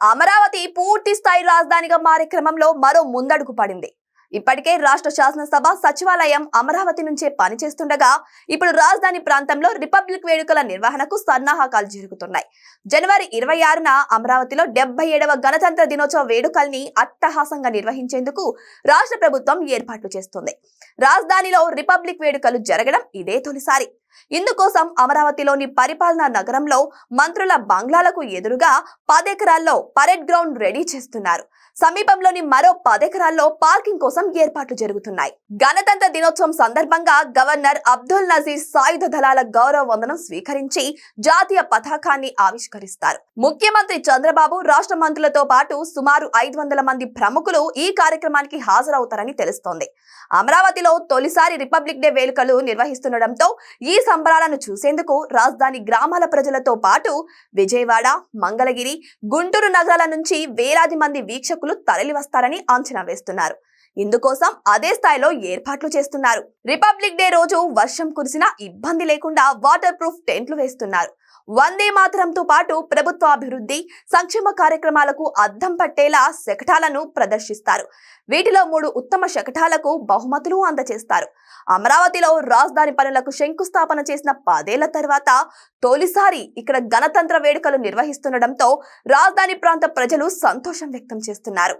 అమరావతి పూర్తి స్థాయి రాజధానిగా మారే క్రమంలో మరో ముందడుగు పడింది. ఇప్పటికే రాష్ట్ర శాసనసభ సచివాలయం అమరావతి నుంచే పనిచేస్తుండగా ఇప్పుడు రాజధాని ప్రాంతంలో రిపబ్లిక్ వేడుకల నిర్వహణకు సన్నాహకాలు జరుగుతున్నాయి. జనవరి ఇరవై ఆరున అమరావతిలో డెబ్బై ఏడవ గణతంత్ర దినోత్సవ వేడుకల్ని అట్టహాసంగా నిర్వహించేందుకు రాష్ట్ర ప్రభుత్వం ఏర్పాట్లు చేస్తుంది. రాజధానిలో రిపబ్లిక్ వేడుకలు జరగడం ఇదే తొలిసారి. ఇందుకోసం అమరావతిలోని పరిపాలనా నగరంలో మంత్రుల బంగ్లాలకు ఎదురుగా పదెకరాల్లో పరేడ్ గ్రౌండ్ రెడీ చేస్తున్నారు. సమీపంలోని మరో పదెకరాల్లో పార్కింగ్ కోసం ఏర్పాట్లు జరుగుతున్నాయి. గణతంత్ర దినోత్సవం సందర్భంగా గవర్నర్ అబ్దుల్ నజీర్ సాయుధ దళాల గౌరవ వందనం స్వీకరించి జాతీయ పతాకాన్ని ఆవిష్కరిస్తారు. ముఖ్యమంత్రి చంద్రబాబు రాష్ట్ర మంత్రులతో పాటు సుమారు ఐదు వందల మంది ప్రముఖులు ఈ కార్యక్రమానికి హాజరవుతారని తెలుస్తోంది. అమరావతిలో తొలిసారి రిపబ్లిక్ డే వేడుకలు నిర్వహిస్తుండటంతో ఈ సంబరాలను చూసేందుకు రాజధాని గ్రామాల ప్రజలతో పాటు విజయవాడ మంగళగిరి గుంటూరు నగరాల నుంచి వేలాది మంది వీక్షకులు తరలివస్తారని అంచనా వేస్తున్నారు. ఇందుకోసం అదే స్థాయిలో ఏర్పాట్లు చేస్తున్నారు. రిపబ్లిక్ డే రోజు వర్షం కురిసినా ఇబ్బంది లేకుండా వాటర్ ప్రూఫ్ టెంట్లు వేస్తున్నారు. వందే మాతరంతో పాటు ప్రభుత్వ అభివృద్ధి సంక్షేమ కార్యక్రమాలకు అద్దం పట్టేలా శకటాలను ప్రదర్శిస్తారు. వీటిలో మూడు ఉత్తమ శకటాలకు బహుమతులు అందజేస్తారు అమరావతిలో రాజధాని పనులకు శంకుస్థాపన చేసిన పదేళ్ళ తర్వాత తొలిసారి ఇక్కడ గణతంత్ర వేడుకలు నిర్వహిస్తుండటంతో రాజధాని ప్రాంత ప్రజలు సంతోషం వ్యక్తం చేస్తున్నారు.